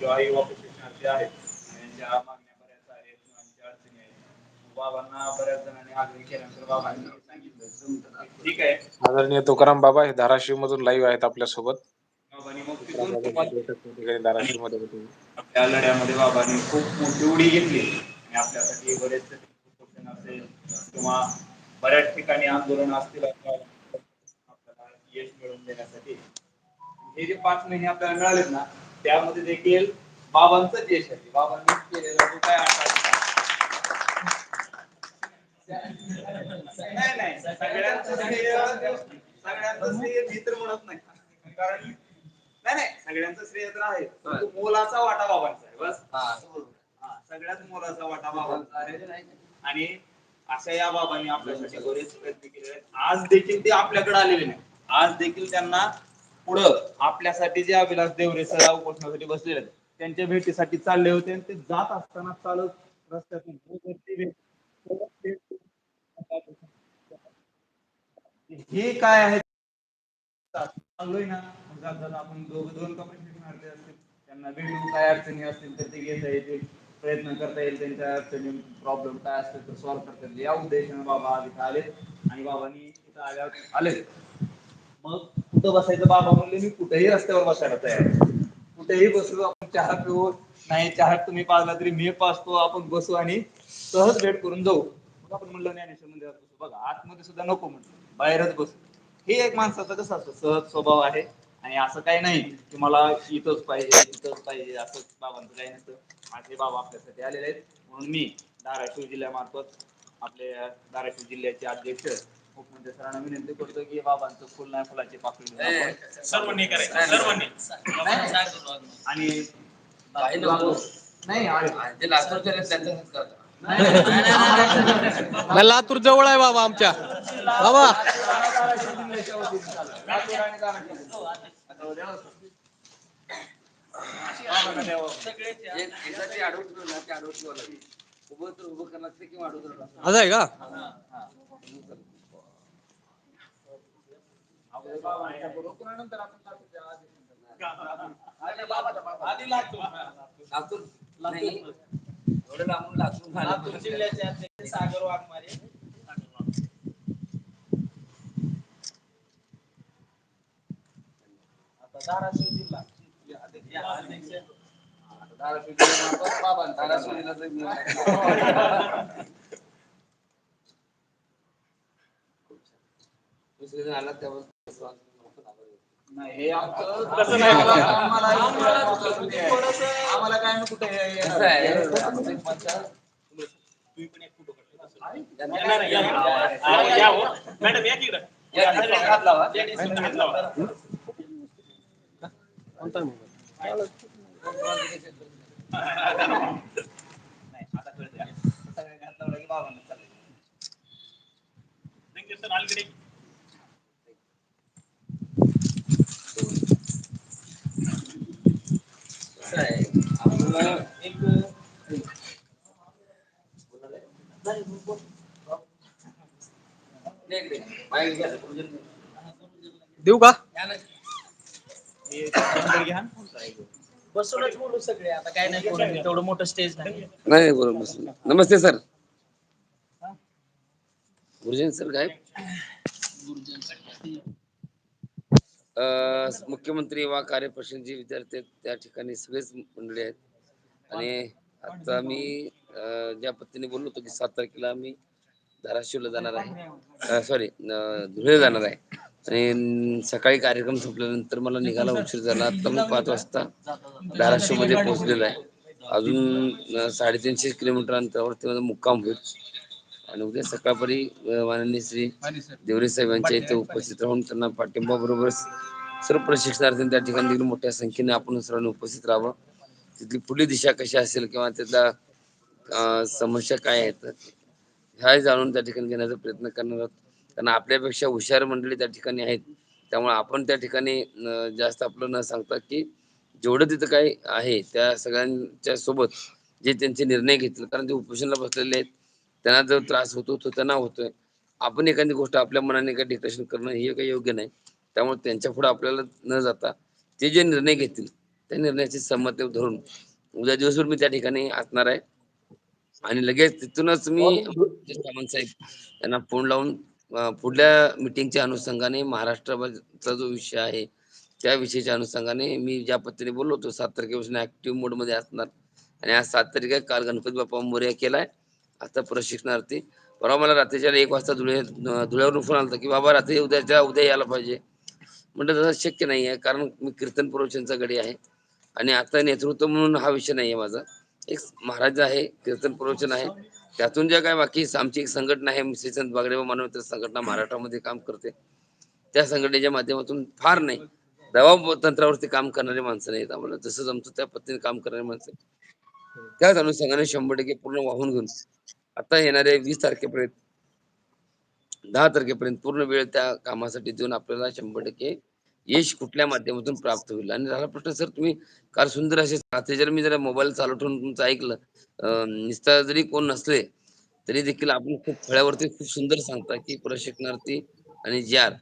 किंवा युवा प्रशिक्षणार्थी आहेत. मागण्या बऱ्याच आहेत अडचणी आहेत बाबांना बऱ्याच जणांनी आग्रह केल्यानंतर बाबांनी सांगितलं. ठीक आहे. आदरणीय तुकाराम बाबा हे धाराशिव मधून लाईव्ह आहेत आपल्यासोबत बाबांनी मग तिथून तुम्हाला धाराशिवमध्ये. आपल्या लढ्यामध्ये बाबांनी खूप मोठी उडी घेतली. आणि आपल्यासाठी बरेच असेल किंवा बऱ्याच ठिकाणी आंदोलन असतील आपल्याला यश मिळवून देण्यासाठी. हे जे पाच महिने आपल्याला मिळालेत ना त्यामध्ये देखील बाबांचंच यश आहे. बाबांनी केलेला जो काय नाही नाही. सगळ्यांचं श्रेय सगळ्यांचं श्रेय मी तर म्हणत नाही. कारण नाही नाही. सगळ्यांचं श्रेय तर आहे. मोलाचा वाटा बाबांचा आहे. बस. हा, सगळ्यात मोलाचा वाटा बाबांचा आहे. आणि अशा या बाबांनी आपल्यासाठी बरेच प्रयत्न केले आहेत. आज देखील ते आपल्याकडे आलेले नाही आज देखील त्यांना पुढं आपल्यासाठी जे अभिलाष देवरे सर उपोषणासाठी बसलेले आहेत त्यांच्या भेटीसाठी चालले होते आणि ते जात असताना चालत रस्त्यातून हे काय आहे? चाललोय ना. जात जात आपण दोघं दोन कपडे मारले असतील. त्यांना भेटून काय अडचणी असतील तर ते घेता येतील. प्रयत्न करता येईल त्यांच्या अडचणी. प्रॉब्लेम काय असतील तर सॉल्व्ह करता येईल. या उद्देशाने बाबा इथं आले आणि बाबांनी इथं आल्यावर आले मग कुठं बसायचं? बाबा म्हणले मी कुठेही रस्त्यावर बसायला तयार कुठेही बसलो आपण चहा पिऊ. नाही चहा तुम्ही पाजला तरी मी पाजतो. आपण बसू आणि सहज भेट करून जाऊ. मग आपण म्हणलं ज्ञानेश्वर मंदिरात बसू. बघा आतमध्ये सुद्धा नको म्हणलं बाहेरच बसू. हे एक माणसाचा कसं असतं? सहज स्वभाव आहे. आणि असं काही नाही की मला इथंच पाहिजे इथंच पाहिजे असं बाबांचं काही नसतं. माझे बाबा आपल्यासाठी आलेले आहेत. म्हणून मी धाराशिव जिल्ह्यामार्फत आपले धाराशिव जिल्ह्याचे अध्यक्ष मुख्यमंत्री सरांना विनंती करतो की बाबांचं फुल नाही फुलाची पाकळी सर्वांनी करायचं सर्वांनी. आणि. नाही लातूर जवळ आहे बाबा आमच्या. बाबा. असं आहे का अगोदर बाबांना बोलवू, पुन्हा नंतर आपण लातूरच्या आधी- लातूर. लातूर नाही एवढं लांबून लातूर लातूर जिल्ह्याचे अध्यक्ष सागर वाघमारे आता धाराशिव जिल्हा अध्यक्ष आता धाराशिव जिल्हा बाबा धाराशिव जिल्ह्याचं दुसरे जण आला त्यावर नाही हे आमचं तसं नाही आम्हाला आम्हाला आम्हाला काय ना कुठे कसं आहे? आमचं एक मत आहे. तुम्ही पण एक फोटो काढला येणार आहे, या, या. या, या हो. मॅडम या की इकडं. या, तिकडे हात लावा. हात लावा. नाही आता कळतं का? सगळ्या घात लावला की बाबांना चाललंय. Thank you, sir. अलीकडे. कसं आहे एक. देऊ का. हे. बसूनच बोलू सगळे आता काय नाही कोणी तेवढं मोठं स्टेज नाही नाही बरोबर नमस्ते सर गुरुजन सर काय अं, मुख्यमंत्री वा कार्यप्रशिक्षणचे विद्यार्थी आहेत त्या ठिकाणी सगळेच मंडळी आहेत. आणि आता मी ज्या पद्धतीने बोललो होतो की सात तारखेला मी धाराशिवला जाणार आहे. सॉरी धुळे जाणार आहे. आणि सकाळी कार्यक्रम संपल्यानंतर मला निघाला उशीर झाला. आता मी पाच वाजता धाराशिवमध्ये पोहोचलेलो आहे. अजून साडेतीनशे किलोमीटर अंतरावरती माझा मुक्काम होईल. आणि उद्या सकाळपरी माननीय श्री देवरे साहेब यांच्या इथे उपस्थित राहून त्यांना पाठिंबा बरोबर सर्व प्रशिक्षणार्थी त्या ठिकाणी देखील मोठ्या संख्येने आपण सर्वांनी उपस्थित राहावं. तिथली पुढली दिशा कशी असेल किंवा त्यातल्या समस्या काय आहेत ह्या जाणून त्या ठिकाणी घेण्याचा प्रयत्न करणार आहोत. कारण आपल्यापेक्षा हुशार मंडळी त्या ठिकाणी आहेत. त्यामुळे आपण त्या ठिकाणी जास्त आपलं न सांगता की जेवढं तिथं काय आहे त्या सगळ्यांच्या सोबत जे त्यांचे निर्णय घेतील कारण ते उपोषणाला बसलेले आहेत त्यांना जो त्रास होतो तो त्यांना होतोय. आपण एखादी गोष्ट आपल्या मनाने काही डिक्टेशन करणं हे काही योग्य नाही. त्यामुळे त्यांच्या पुढे आपल्याला न जाता ते जे निर्णय घेतील त्या निर्णयाची सहमती धरून उद्या दिवसभर मी त्या ठिकाणी असणार आहे. आणि लगेच तिथूनच मी सामंत साहेब यांना फोन लावून पुढल्या मिटिंगच्या अनुषंगाने महाराष्ट्राचा जो विषय आहे त्या विषयाच्या अनुषंगाने मी ज्या पद्धतीने बोललो होतो सात तारखेपासून ऍक्टिव्ह मोडमध्ये असणार. आणि आज सात तारीख काल गणपती बाप्पा मोर्या केलाय. आता प्रशिक्षणार्थी परवा मला रात्रीच्या एक वाजता धुळे धुळ्यावरून फोन आला की बाबा रात्री उद्याच्या उद्या यायला पाहिजे. म्हटलं तसं शक्य नाही आहे कारण मी कीर्तन प्रवचनचा गडी आहे आणि आता नेतृत्व म्हणून हा विषय नाही आहे माझा. एक महाराज आहे कीर्तन प्रवचन आहे. त्यातून ज्या काय बाकी आमची एक संघटना आहे श्रीचंद बागडे व मानवतर संघटना महाराष्ट्रामध्ये काम करते. त्या संघटनेच्या माध्यमातून फार नाही. दबाव तंत्रावरती काम करणारी माणसं नाहीत आम्हाला. जसं जमतो त्या पद्धतीने काम करणारी माणसं त्याच अनुषंगाने शंभर टक्के पूर्ण वाहून घेऊन आता येणाऱ्या वीस तारखेपर्यंत दहा तारखेपर्यंत पूर्ण वेळ त्या कामासाठी देऊन आपल्याला शंभर टक्के यश कुठल्या माध्यमातून प्राप्त होईल? आणि झाला प्रश्न सर तुम्ही काल सुंदर असे रात्री जर मी जरा मोबाईल चालू ठेवून तुमचं ऐकलं निस्तार निस्ता जरी कोण नसले तरी देखील आपण खूप फळ्यावरती खूप सुंदर सांगता की प्रशिक्षणार्थी आणि जार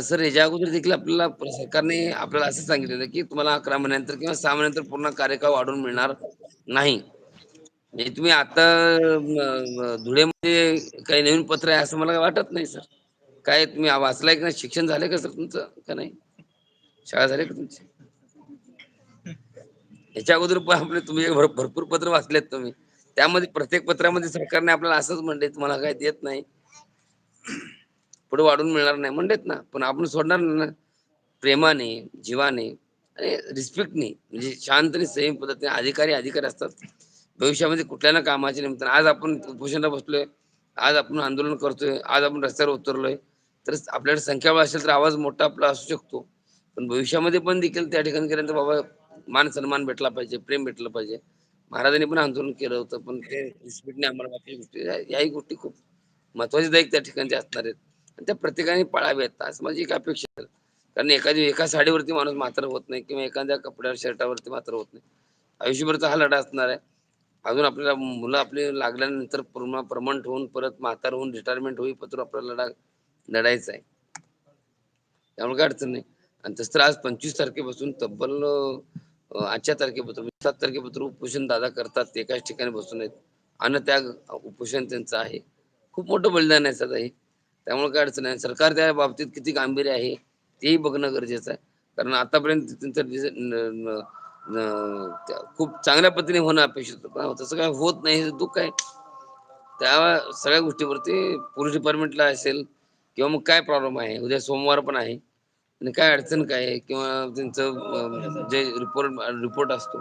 सर याच्या अगोदर देखील आपल्याला सरकारने आपल्याला असं सांगितलेलं की तुम्हाला अकरा महिन्यानंतर किंवा सहा महिन्यानंतर पूर्ण कार्यकाळ वाढवून मिळणार नाही. म्हणजे तुम्ही आता धुळेमध्ये काही नवीन पत्र आहे असं मला वाटत नाही सर. काय तुम्ही वाचलाय का शिक्षण झालंय का सर तुमचं? का नाही? शाळा झाली का तुमची? याच्या अगोदर पण आपले तुम्ही भरपूर पत्र वाचलेत तुम्ही. त्यामध्ये प्रत्येक पत्रामध्ये सरकारने आपल्याला असंच म्हणले तुम्हाला काय देत नाही. पुढे वाढून मिळणार नाही. म्हणलेत ना पण आपण सोडणार ना. प्रेमाने जीवाने आणि रिस्पेक्टने म्हणजे शांतने संयम पद्धतीने अधिकारी अधिकारी असतात. भविष्यामध्ये कुठल्या ना कामाच्या निमित्तानं. आज आपण उपोषणाला बसलोय आज आपण आंदोलन करतोय आज आपण रस्त्यावर उतरलोय तर आपल्याकडे संख्याबळ असेल तर आवाज मोठा आपला असू शकतो. पण भविष्यामध्ये पण देखील त्या ठिकाणी गेल्यानंतर बाबा मान सन्मान भेटला पाहिजे प्रेम भेटलं पाहिजे. महाराजांनी पण आंदोलन केलं होतं पण ते रिस्पेक्टने आम्हाला बाकी गोष्टी याही गोष्टी खूप महत्त्वाच्या दायक त्या ठिकाणी असणार आहेत. आणि त्या प्रत्येकाने पाळाव्यात असं माझी एक अपेक्षा आहे. कारण एखादी एका साडीवरती माणूस मात्र होत नाही किंवा एखाद्या कपड्यावर शर्टावरती मात्र होत नाही. आयुष्यभरचा हा लढा असणार आहे. अजून आपल्याला मुलं आपली लागल्यानंतर पूर्ण प्रमाण होऊन परत म्हातार होऊन रिटायरमेंट होईपत्र आपल्याला लढा लढायचा आहे. त्यामुळे काय अडचण नाही. आणि तसं तर आज पंचवीस तारखेपासून तब्बल आजच्या तारखेपासून सात तारखेपासून उपोषण दादा करतात. ते एकाच ठिकाणी बसून आहेत. आणि त्या उपोषण त्यांचं आहे. खूप मोठं बलिदान आहे सध्या हे. त्यामुळे काय अडचण आहे सरकार त्या बाबतीत किती गांभीर्य आहे तेही बघणं गरजेचं आहे. कारण आतापर्यंत त्यांचं खूप चांगल्या पद्धतीने होणं अपेक्षित होतं. तसं काय होत नाही हे दुःख आहे. त्या सगळ्या गोष्टीवरती पोलीस डिपार्टमेंटला असेल किंवा मग काय प्रॉब्लेम आहे? उद्या सोमवार पण आहे. आणि काय अडचण काय आहे? किंवा त्यांचं जे रिपोर्ट रिपोर्ट असतो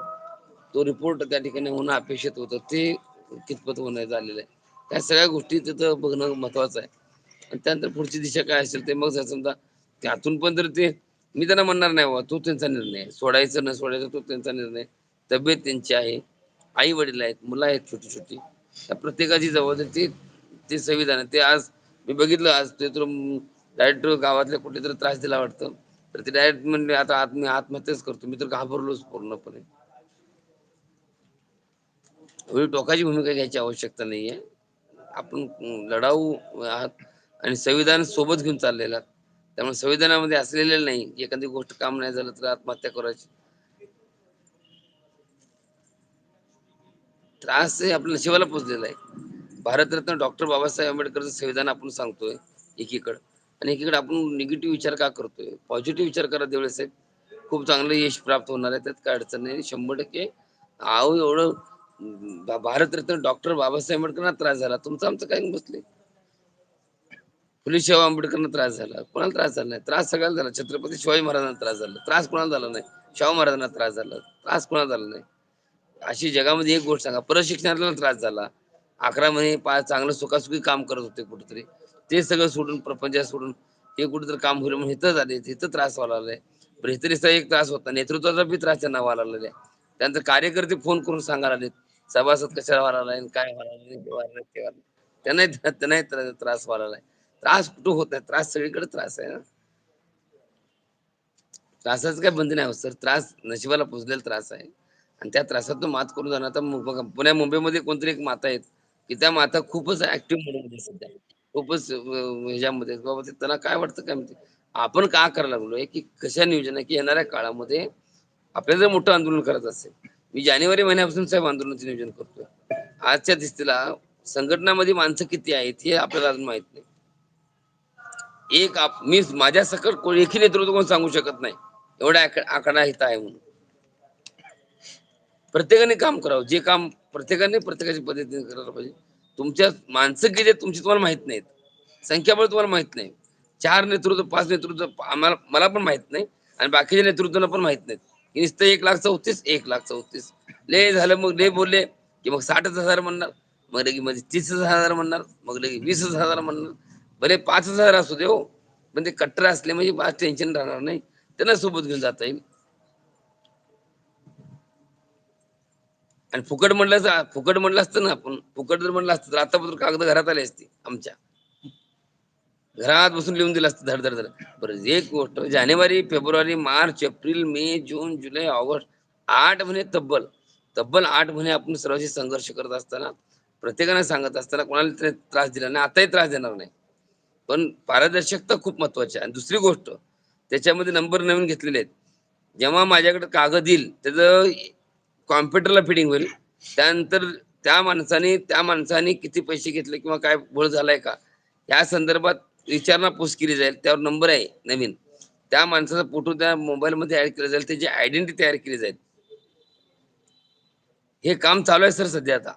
तो रिपोर्ट त्या ठिकाणी होणं अपेक्षित होतं. ते कितपत होणं झालेलं आहे. त्या सगळ्या गोष्टी तिथं बघणं महत्वाचं आहे. आणि त्यानंतर पुढची दिशा काय असेल ते मग समजा त्यातून पण जर ते मी त्यांना म्हणणार नाही बाबा तो त्यांचा निर्णय सोडायचं न सोडायचं तो त्यांचा निर्णय तब्येत त्यांची आहे. आई वडील आहेत मुलं आहेत छोटी छोटी त्या प्रत्येकाची जबाबदारी ते संविधान आहे. ते आज मी बघितलं आज ते तर डायरेक्ट गावातल्या कुठे तर त्रास दिला वाटतं. तर ते डायरेक्ट म्हणले आता आत्म आत्महत्याच करतो. मी तर घाबरलोच पूर्णपणे. एवढी टोकाची भूमिका घ्यायची आवश्यकता नाहीये. आपण लढाऊ आहात आणि संविधान सोबत घेऊन चाललेला आहात. त्यामुळे संविधानामध्ये असलेलं नाही की एखादी गोष्ट काम नाही झालं तर आत्महत्या करायची. त्रास हे आपल्या शिवाला पोचलेला आहे. भारतरत्न डॉक्टर बाबासाहेब आंबेडकरचं संविधान आपण सांगतोय एकीकडं. आणि एकीकडे आपण निगेटिव्ह विचार का करतोय? पॉझिटिव्ह विचार करा देवळे साहेब. खूप चांगलं यश प्राप्त होणार आहे. त्यात काय अडचण नाही. शंभर टक्के आहो एवढं भारतरत्न डॉक्टर बाबासाहेब आंबेडकरांना त्रास झाला. तुमचं आमचं काय बसले फुले शाहू आंबेडकरांना त्रास झाला. कोणाला त्रास झाला नाही? त्रास सगळ्याला झाला. छत्रपती शिवाजी महाराजांना त्रास झाला. त्रास कोणाला झाला नाही? शाहू महाराजांना त्रास झाला. त्रास कोणाला झाला नाही? अशी जगामध्ये एक गोष्ट सांगा. प्रशिक्षणाला त्रास झाला. अकरा महिने पाच चांगलं सुखासुखी काम करत होते कुठेतरी. ते सगळं सोडून प्रपंच सोडून हे कुठेतरी काम होईल म्हणून इथं झाले. इथं त्रास व्हायला लागलाय पण एक त्रास होता. नेतृत्वाचा बी त्रास त्यांना व्हायला लागलेला त्यानंतर कार्यकर्ते फोन करून सांगायला आले सभासद कशाला व्हायला लागले आणि काय व्हायला लागले हे व्हायला ते व्हायला त्यांनाही त्यांनाही त्रास- त्रास व्हायला लागलाय त्रास कुठं होत आहे त्रास सगळीकडे त्रास आहे ना. त्रासाचं काय बंद नाही होत सर. त्रास नशिबाला पोचलेला त्रास आहे. आणि त्या त्रासातून मात करून जाणार आता बघा पुण्या मुंबईमध्ये कोणतरी एक माता आहेत की त्या माता खूपच ऍक्टिव्ह मोडमध्ये सध्या. खूपच ह्याच्यामध्ये बाबा ते त्यांना काय वाटतं काय म्हणते आपण का करायला लागलोय की कशा नियोजन आहे की येणाऱ्या काळामध्ये आपल्याला जर मोठं आंदोलन करत असेल मी जानेवारी महिन्यापासून साहेब आंदोलनाचं नियोजन करतोय. आजच्या दिसतीला संघटनामध्ये माणसं किती आहेत हे आपल्याला अजून माहीत नाही. एक आप मी माझ्या सकट कोणी एकही नेतृत्व कोण सांगू शकत नाही. एवढा आकडा हित आहे म्हणून. प्रत्येकाने काम करावं. जे काम प्रत्येकाने प्रत्येकाच्या पद्धतीने करायला पाहिजे. तुमच्या माणसं किती तुमची तुम्हाला माहीत नाहीत. संख्याबळ तुम्हाला माहीत नाही. चार नेतृत्व पाच नेतृत्व आम्हाला मला पण माहीत नाही. आणि बाकीच्या नेतृत्वाला पण माहीत नाहीत. की नुसतं एक लाख चौतीस एक लाख चौतीस. ले झालं मग ले बोलले की मग साठच हजार म्हणणार. मग लगे म्हणजे तीस हजार म्हणणार. मग लगे वीसच हजार म्हणणार. बरे पाच हजार असू दे हो पण ते कट्टर असले म्हणजे पाच टेन्शन राहणार नाही. त्यांना सोबत घेऊन जाता येईल. आणि फुकट म्हणलं फुकट म्हणलं असतं ना आपण फुकट जर म्हणलं असतं तर आतापासून कागद घरात आले असते आमच्या. घरात बसून लिहून दिलं असतं धड धड बरं एक गोष्ट जानेवारी फेब्रुवारी मार्च एप्रिल मे जून जुलै ऑगस्ट आठ महिने तब्बल. तब्बल आठ महिने आपण सर्वांशी संघर्ष करत असताना प्रत्येकाने सांगत असताना कोणाला त्रास दिला नाही. आताही त्रास देणार नाही. पण पारदर्शकता खूप महत्वाची आहे. आणि दुसरी गोष्ट त्याच्यामध्ये नंबर नवीन घेतलेले आहेत. जेव्हा माझ्याकडे कागद येईल त्याचं कॉम्प्युटरला फिडिंग होईल. त्यानंतर त्या माणसाने त्या माणसाने किती पैसे घेतले किंवा काय भूल झालाय का या संदर्भात विचारणा पोस्ट केली जाईल. त्यावर नंबर आहे नवीन. त्या माणसाचा फोटो त्या मोबाईलमध्ये ऍड केला जाईल. त्याची आयडेंटिटी तयार केली जाईल. हे काम चालू आहे सर सध्या आता.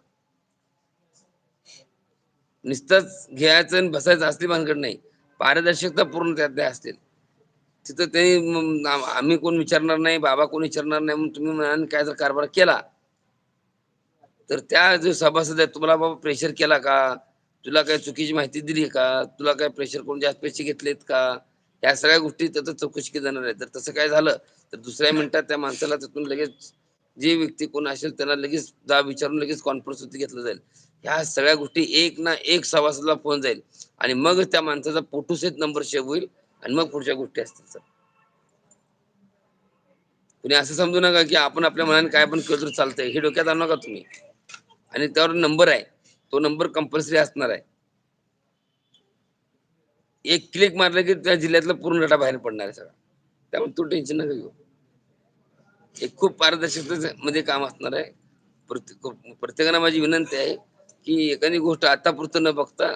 नुसतंच घ्यायचं आणि बसायचं असली भानगड नाही. पारदर्शकता पूर्ण त्यात असतील. तिथं ते आम्ही कोण विचारणार नाही बाबा कोण विचारणार नाही म्हणून तुम्ही म्हणाल काय जर कारभार केला तर त्या जो सभासद आहेत तुम्हाला बाबा प्रेशर केला का? तुला काय चुकीची माहिती दिली का? तुला काय प्रेशर कोण जास्त पैसे घेतलेत का? या सगळ्या गोष्टी त्याचं चौकशी केली जाणार आहे. तर तसं काय झालं तर दुसऱ्या मिनिटात त्या माणसाला त्यातून लगेच जे व्यक्ती कोण असेल त्यांना लगेच जा विचारून लगेच कॉन्फरन्स होती घेतलं जाईल. ह्या सगळ्या गोष्टी एक ना एक सभासदला फोन जाईल. आणि मग त्या माणसाचा पोटूसेत नंबर सेव्ह होईल आणि मग पुढच्या गोष्टी असतील सर कुणी असं समजू नका की आपण आपल्या मनाने काय पण केलं तर चालतंय. हे डोक्यात आणू नका तुम्ही. आणि त्यावर नंबर आहे. तो नंबर कंपल्सरी असणार आहे. एक क्लिक मारलं की त्या जिल्ह्यातला पूर्ण डाटा बाहेर पडणार आहे सगळा. त्यामुळे तू टेन्शन नका घेऊ. एक खूप पारदर्शकते म्हणजे मध्ये काम असणार आहे. प्रत्येक प्रत्येकाला माझी विनंती आहे की एखादी गोष्ट आतापुरतं न बघता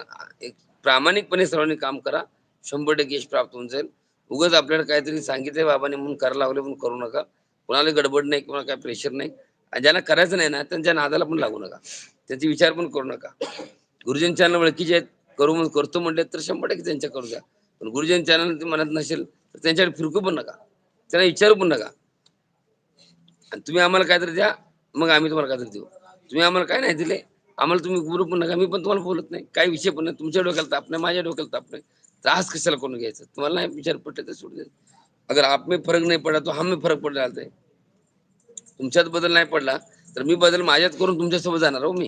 एक प्रामाणिकपणे सर्वांनी काम करा. शंभर टक्के यश प्राप्त होऊन जाईल. उगाच आपल्याला काहीतरी सांगितलंय बाबाने म्हणून करायला लागले म्हणून करू नका. कोणाला गडबड नाही कोणाला काय प्रेशर नाही. आणि ज्यांना करायचं नाही ना त्यांच्या नादाला पण लागू नका. त्यांचे विचार पण करू नका. गुरुजन चॅनल ओळखीचे आहेत करू म्हणून करतो म्हणले तर शंभर टक्के त्यांच्या करू द्या. पण गुरुजन चॅनल म्हणत नसेल तर त्यांच्याकडे फिरकू पण नका. त्यांना विचारू पण नका. आणि तुम्ही आम्हाला काहीतरी द्या मग आम्ही तुम्हाला काहीतरी देऊ. तुम्ही आम्हाला काय नाही दिले आम्हाला तुम्ही गुरु पण नका. मी पण तुम्हाला बोलत नाही. काही विषय पण नाही. तुमच्या डोक्याला ताप नाही माझ्या डोक्याला ताप नाही. त्रास कशाला करून घ्यायचा? तुम्हाला नाही विचार पडले तर सोडून अगर आप में फरक नाही पडला तो हम में फरक पडला आहे तुमच्यात बदल नाही पडला तर मी बदल माझ्यात करून तुमच्यासोबत जाणार हो मी.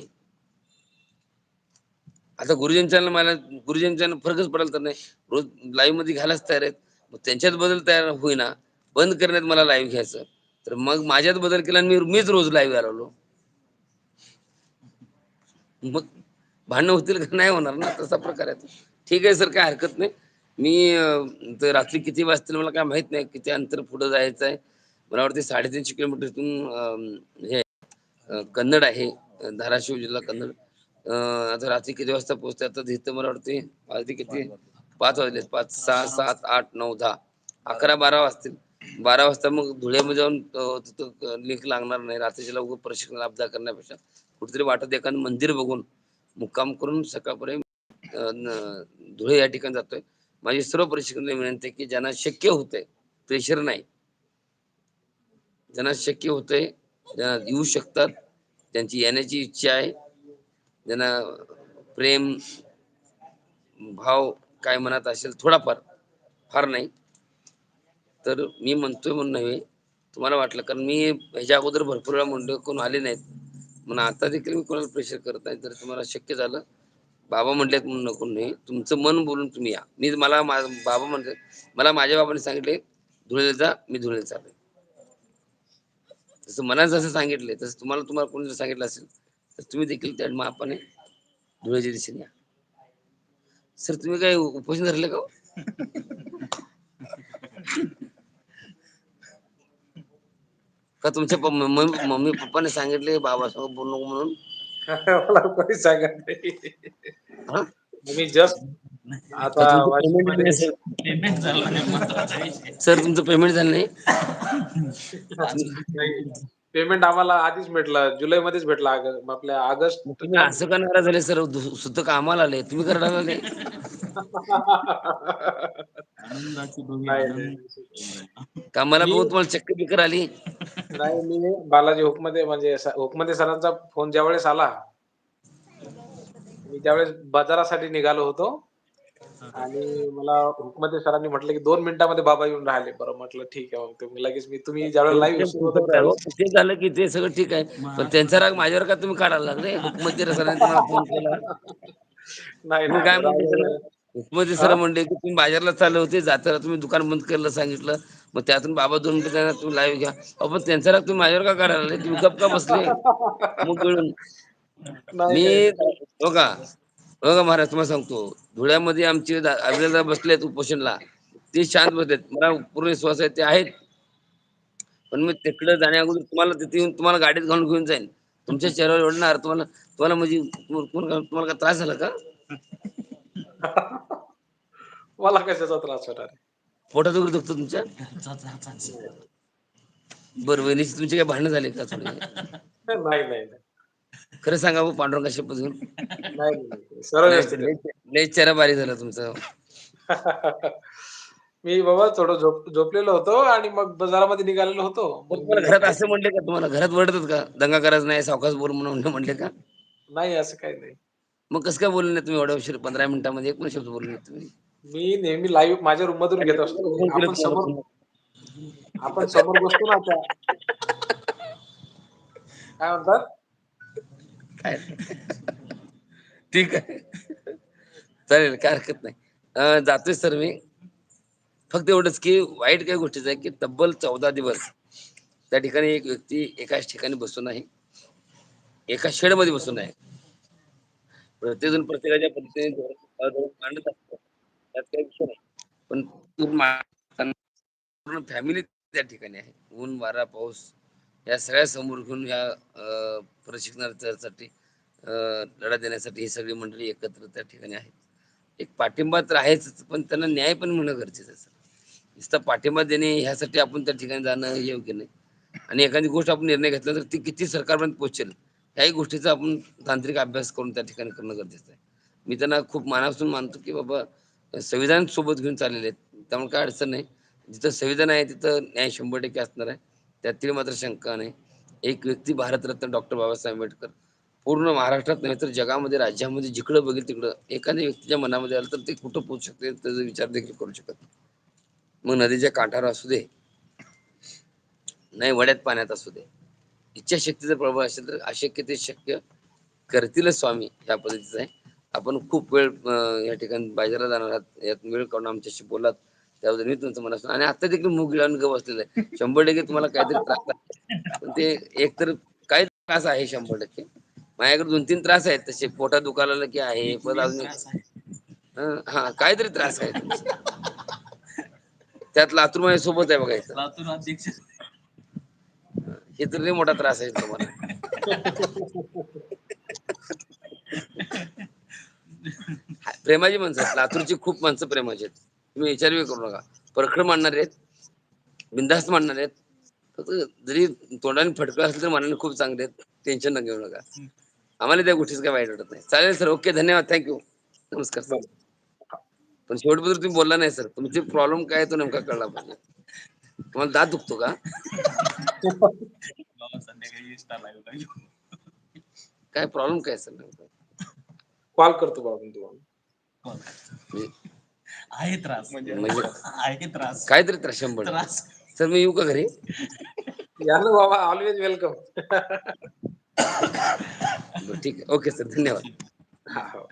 आता गुरुजींच्या मला गुरुजींच्या फरकच पडला तर नाही. रोज लाईव्हमध्ये घ्यायलाच तयार आहेत. मग त्यांच्यात बदल तयार होईना. बंद करण्यात मला लाईव्ह घ्यायचं. तर मग माझ्यात बदल केला आणि मी मीच रोज लाईव्ह घालवलो मग भांडणं होतील का? नाही होणार ना तसा प्रकार आहे ठीक आहे सर काय हरकत नाही. मी रात्री किती वाजतील मला काय माहीत नाही. किती अंतर पुढे जायचं आहे. मला वाटते साडेतीनशे किलोमीटर इथून हे कन्नड आहे धाराशिव जिल्हा कन्नड. आता रात्री किती वाजता पोहोचते आता इथं मला वाटते रात्री किती? पाच वाजले पाच सहा सात आठ नऊ दहा. अकरा बारा वाजतील. बारा वाजता मग धुळ्यामध्ये जाऊन तिथं लिंक लागणार नाही. रात्रीच्या लवकर प्रशिक्षण लाभदा करण्यापेक्षा. कुठेतरी वाटत एखादं मंदिर बघून मुक्काम करून सकाळपर्यंत धुळे या ठिकाणी जातोय. माझी सर्व प्रशिक्षण विनंती आहे की ज्यांना शक्य होतंय प्रेशर नाही. ज्यांना शक्य होतंय ज्यांना येऊ शकतात त्यांची येण्याची इच्छा आहे ज्यांना प्रेम भाव काय मनात असेल थोडाफार फार नाही. तर मी म्हणतोय म्हणून नव्हे तुम्हाला वाटलं. कारण मी ह्याच्या अगोदर भरपूर वेळा म्हणलो कोण आले नाहीत. म्हणून आता देखील मी कोणाला प्रेशर करत नाही जर तुम्हाला शक्य झालं. बाबा म्हटलेत म्हणून नको नाही तुमचं मन बोलून तुम्ही या. मी मला बाबा म्हणले मला माझ्या बाबाने सांगितले धुळेला जा मी धुळेला चाललोय. जसं मला जसं सांगितले तसं तुम्हाला तुम्हाला कोणी जर सांगितलं असेल तर तुम्ही देखील त्या मापाने धुळेच्या दिशेने या. सर तुम्ही काय उपोषण धरले का हो? का तुमच्या मम्मी मम्मी पप्पाने सांगितले बाबासोबत बोलू नको म्हणून? मला कोणी सांगत नाही? मी जस्ट आता? पेमेंट झालं. सर तुमचं पेमेंट झालं नाही? पेमेंट आम्हाला आधीच भेटलं जुलै मध्येच भेटला आपल्या ऑगस्ट तुम्ही असं का नाराज झाले सर सुद्धा कामाला आले. तुम्ही करायला आले नाही, आनंद. कामाला मी- बघून तुम्हाला चक्कर बिकर आली. नाही मी बालाजी हुकमध्ये म्हणजे स- हुकमध्ये सरांचा फोन ज्यावेळेस आला मी त्यावेळेस बाजारासाठी निघालो होतो. आणि मला हुकमध्ये सरांनी म्हटलं की दोन मिनिटामध्ये बाबा येऊन राहिले. बरं म्हटलं ठीक आहे मग तुम्ही लगेच मी तुम्ही ज्यावेळेस लाईव्ह ते झालं की ते सगळं ठीक आहे. पण त्यांचा राग माझ्यावर का तुम्ही काढायला लागले? हुकमती सरांनी तुम्हाला फोन केला? नाही तुम्ही काय त्याला? हुकमती सर म्हणले की तुम्ही बाजारला चालले होते जाताना तुम्ही दुकान बंद करायला सांगितलं. मग त्यातून बाबा दोन मिनिटं त्यांना तुम्ही लाईव्ह घ्या. अहो, पण त्यांचा राग तुम्ही माझ्यावर का काढायला लागले? तुम्ही गप का बसले? मग नाही, मी बघा बघा महाराज तुम्हाला सांगतो. धुळ्यामध्ये आमचे दा- अभिनेता बसलेत उपोषणला. ते शांत बसलेत. मला पूर्ण विश्वास आहे ते आहेत. पण मी तिकडे जाण्या अगोदर तुम्हाला तिथे येऊन तुम्हाला गाडीत घालून घेऊन जाईन. तुमच्या चेहऱ्यावर ओढणार. तुम्हाला तुम्हाला म्हणजे तुम्हाला तुम्हाला काय त्रास झाला का? मला कशाचा त्रास होणार? पोटात वगैरे दुखतो तुमच्या. बरं वहिनीची तुमची काय भांडणं झाली का थोडी नाही नाही नाही. खरं सांगा भाऊ पांडुरंगा शपथ नाही, नाही सरळ व्यवस्थित आहे. लय- चेहरा बारी झाला तुमचा. मी बाबा थोडं झोप झोपलेलो होतो आणि मग बाजारामध्ये निघालेलो होतो. तुम्हाला घरात असं म्हणले का? तुम्हाला घरात वरडतात का? दंगा करायचा नाही सावकाश बोल म्हणून म्हणले का? नाही असं काही नाही. मग कसं काय बोलले नाही तुम्ही? एवढ्या उशीर पंधरा मिनिटामध्ये एक पण शब्द बोलले नाही तुम्ही. मी नेहमी लाईव्ह माझ्या रूम मधून घेत असतो. आपण समोर तुम्हाला. आपण समोर बसतो ना त्या काय म्हणतात? काय? ठीक आहे. चालेल काय हरकत नाही. जातोय सर मी. फक्त एवढंच की वाईट काय गोष्टीचं आहे की तब्बल चौदा दिवस त्या ठिकाणी एक व्यक्ती एकाच ठिकाणी बसून आहे. एका शेडमध्ये बसून आहे. प्रत्येकजण प्रत्येकाच्या पद्धतीने मांडत असतो. त्यात काही विषय नाही. पण पूर्ण पूर्ण फॅमिली त्या ठिकाणी आहे. ऊन वारा पाऊस या सगळ्या समोर घेऊन या अं, लढा देण्यासाठी ही सगळी मंडळी एकत्र त्या ठिकाणी आहेत. एक पाठिंबा तर आहेच पण त्यांना न्याय पण मिळणं गरजेचं आहे सर. नुसता पाठिंबा देणे ह्यासाठी आपण त्या ठिकाणी जाणं योग्य नाही. आणि एखादी गोष्ट आपण निर्णय घेतला तर ती किती सरकारपर्यंत पोहोचेल? ह्याही गोष्टीचा आपण तांत्रिक अभ्यास करून त्या ठिकाणी करणं गरजेचं आहे. मी त्यांना खूप मानापासून मानतो की बाबा संविधान सोबत घेऊन चाललेले आहेत. त्यामुळे काय अडचण नाही. जिथं संविधान आहे तिथं न्याय शंभर टक्के असणार आहे. त्यातील मात्र शंका नाही. एक व्यक्ती भारतरत्न डॉक्टर बाबासाहेब आंबेडकर पूर्ण महाराष्ट्रात नाही तर जगामध्ये राज्यामध्ये जिकडं बघेल तिकडं एखाद्या व्यक्तीच्या मनामध्ये आलं तर ते कुठं पोहोचू शकते त्याचा विचार देखील करू शकत मग नदीच्या काठावर असू दे नाही वड्यात पाण्यात असू दे. इच्छाशक्तीचा प्रभाव असेल तर अशक्य ते शक्य करतीलच स्वामी या पद्धतीचं आहे. आपण खूप वेळ या ठिकाणी बाजारात जाणार आहात. यात वेळ काढून आमच्याशी बोलात त्याबद्दल मी तुमचं मनात आणि आता देखील मूग गिळावून गव असलेलं आहे. शंभर टक्के तुम्हाला काहीतरी त्रास पण ते एक तर काही त्रास आहे शंभर टक्के. माझ्याकडे दोन तीन त्रास आहेत. तसे पोटा दुखायला की आहे पण अजून हा काहीतरी त्रास आहे. त्यात लातूर माझ्या सोबत आहे बघायचं लातूर अध्यक्ष लय मोठा त्रास आहे तुम्हाला. प्रेमाची माणसं आहेत. लातूरची खूप माणसं प्रेमाची आहेत. तुम्ही विचार बी करू नका. परखड मांडणारे आहेत. बिंदास्त मांडणारे आहेत. फक्त जरी तोंडाने फटकं असलं तर मनाने खूप चांगले आहेत. टेन्शन न घेऊ नका. आम्हाला त्या गोष्टीच काय वाईट वाटत नाही. चालेल सर ओके धन्यवाद. थँक्यू नमस्कार. सर पण शेवटबद्दल तुम्ही बोलला नाही सर तुमचे प्रॉब्लेम काय तो नेमका कळला पाहिजे. तुम्हाला दात दुखतो का? लाईव्ह काय प्रॉब्लेम काय सर कॉल करतो बाबा तुम्हाला. म्हणजे आहे त्रास. म्हणजे? आहे त्रास. काहीतरी त्रास शंभर. त्रास. सर मी येऊ का घरी? या ना बाबा ऑलवेज वेलकम ठीक आहे. ओके सर धन्यवाद. हा हो.